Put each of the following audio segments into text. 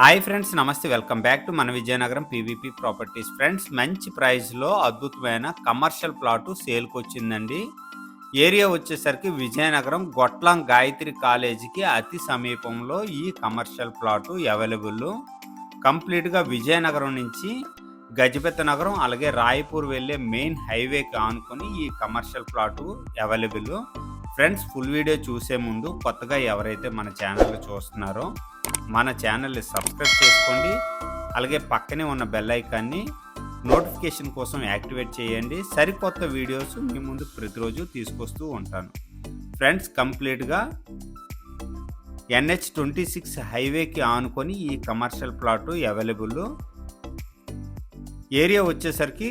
Hi friends namaste. Welcome back to మన Vizianagaram PVP properties. Friends మంచి ప్రైస్లో అద్భుతమైన కమర్షియల్ ప్లాటు సేల్కి వచ్చిందండి ఏరియా వచ్చేసరికి విజయనగరం గొట్లం గాయత్రి కాలేజీకి అతి సమీపంలో ఈ కమర్షియల్ ప్లాటు అవైలబుల్. కంప్లీట్గా విజయనగరం నుంచి గజపతి నగరం అలాగే రాయపూర్ వెళ్ళే మెయిన్ హైవేకి ఆనుకొని ఈ commercial plot available. Friends full video చూసే ముందు కొత్తగా ఎవరైతే మన ఛానల్ చూస్తున్నారో మన ఛానల్ని సబ్స్క్రైబ్ చేసుకోండి. అలాగే పక్కనే ఉన్న బెల్ ఐకాన్ని నోటిఫికేషన్ కోసం యాక్టివేట్ చేయండి. సరికొత్త వీడియోస్ మీ ముందు ప్రతిరోజు తీసుకొస్తూ ఉంటాను. ఫ్రెండ్స్ కంప్లీట్గా ఎన్హెచ్ ట్వంటీ సిక్స్ హైవేకి ఆనుకొని ఈ కమర్షియల్ ప్లాటు అవైలబుల్ ఏరియా వచ్చేసరికి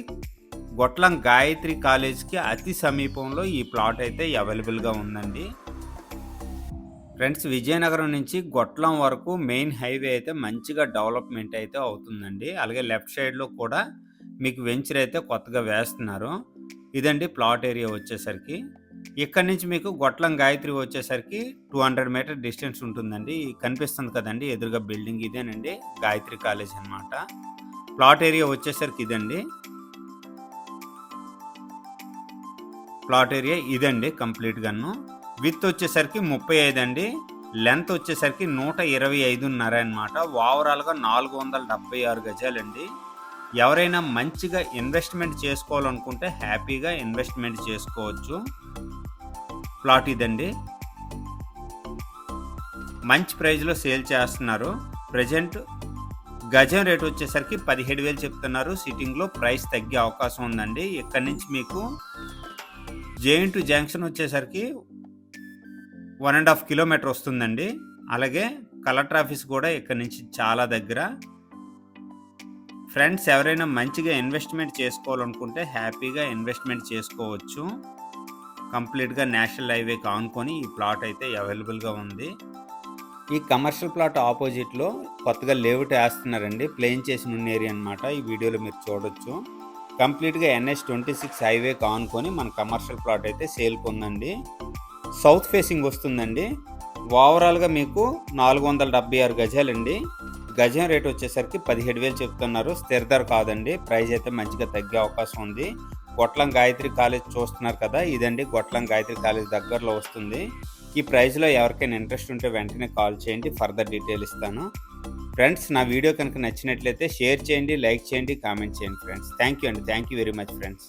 గొట్లం గాయత్రి కాలేజ్కి అతి సమీపంలో ఈ ప్లాట్ అయితే అవైలబుల్గా ఉందండి. ఫ్రెండ్స్ విజయనగరం నుంచి గొట్లం వరకు మెయిన్ హైవే అయితే మంచిగా డెవలప్మెంట్ అయితే అవుతుందండి. అలాగే లెఫ్ట్ సైడ్లో కూడా మీకు వెంచర్ అయితే కొత్తగా వేస్తున్నారు. ఇదండి ప్లాట్ ఏరియా వచ్చేసరికి. ఇక్కడ నుంచి మీకు గొట్లం గాయత్రి వచ్చేసరికి టూ హండ్రెడ్ మీటర్ డిస్టెన్స్ ఉంటుందండి. కనిపిస్తుంది కదండి ఎదురుగా బిల్డింగ్ ఇదేనండి గాయత్రి కాలేజ్ అనమాట ప్లాట్ ఏరియా వచ్చేసరికి ఇదండి. ప్లాట్ ఏరియా ఇదండి కంప్లీట్గాను. విత్ వచ్చేసరికి ముప్పై ఐదు అండి. లెంత్ వచ్చేసరికి నూట ఇరవై ఐదున్నర అనమాట ఓవరాల్గా నాలుగు వందల డెబ్బై ఆరు గజాలండి. ఎవరైనా మంచిగా ఇన్వెస్ట్మెంట్ చేసుకోవాలనుకుంటే హ్యాపీగా ఇన్వెస్ట్మెంట్ చేసుకోవచ్చు. ప్లాట్ ఇదండి. మంచి ప్రైజ్లో సేల్ చేస్తున్నారు. ప్రజెంట్ గజం రేట్ వచ్చేసరికి పదిహేడు వేలు చెప్తున్నారు. సిట్టింగ్లో ప్రైస్ తగ్గే అవకాశం ఉందండి. ఇక్కడ నుంచి మీకు J N T U junction వచ్చేసరికి వన్ అండ్ హాఫ్ కిలోమీటర్ వస్తుందండి. అలాగే కలెక్టర్ ఆఫీస్ కూడా ఇక్కడ నుంచి చాలా దగ్గర. ఫ్రెండ్స్ ఎవరైనా మంచిగా ఇన్వెస్ట్మెంట్ చేసుకోవాలనుకుంటే హ్యాపీగా ఇన్వెస్ట్మెంట్ చేసుకోవచ్చు. కంప్లీట్గా నేషనల్ హైవేకి ఆనుకొని ఈ ప్లాట్ అయితే అవైలబుల్గా ఉంది. ఈ కమర్షియల్ ప్లాట్ ఆపోజిట్లో కొత్తగా లేఅవుట్ వేస్తున్నారండి. ప్లేన్ చేసిన ఉన్న ఏరియా అనమాట ఈ వీడియోలో మీరు చూడొచ్చు. కంప్లీట్గా ఎన్ఎస్ ట్వంటీ సిక్స్ హైవేకి ఆనుకొని మన కమర్షియల్ ప్లాట్ అయితే సేల్కి ఉందండి. సౌత్ ఫేసింగ్ వస్తుందండి. ఓవరాల్గా మీకు నాలుగు వందల డెబ్బై ఆరు గజాలండి. గజం రేట్ వచ్చేసరికి పదిహేడు వేలు చెప్తున్నారు. స్థిర ధర కాదండి. ప్రైస్ అయితే మంచిగా తగ్గే అవకాశం ఉంది. గొట్లం గాయత్రి కాలేజ్ చూస్తున్నారు కదా ఇదండి గొట్లం గాయత్రి కాలేజ్ దగ్గరలో వస్తుంది. ఈ ప్రైజ్లో ఎవరికైనా ఇంట్రెస్ట్ ఉంటే వెంటనే కాల్ చేయండి ఫర్దర్ డీటెయిల్ ఇస్తాను. ఫ్రెండ్స్ నా వీడియో కనుక నచ్చినట్లయితే షేర్ చేయండి లైక్ చేయండి కామెంట్ చేయండి ఫ్రెండ్స్. థ్యాంక్ యూ అండి. Thank you very much friends.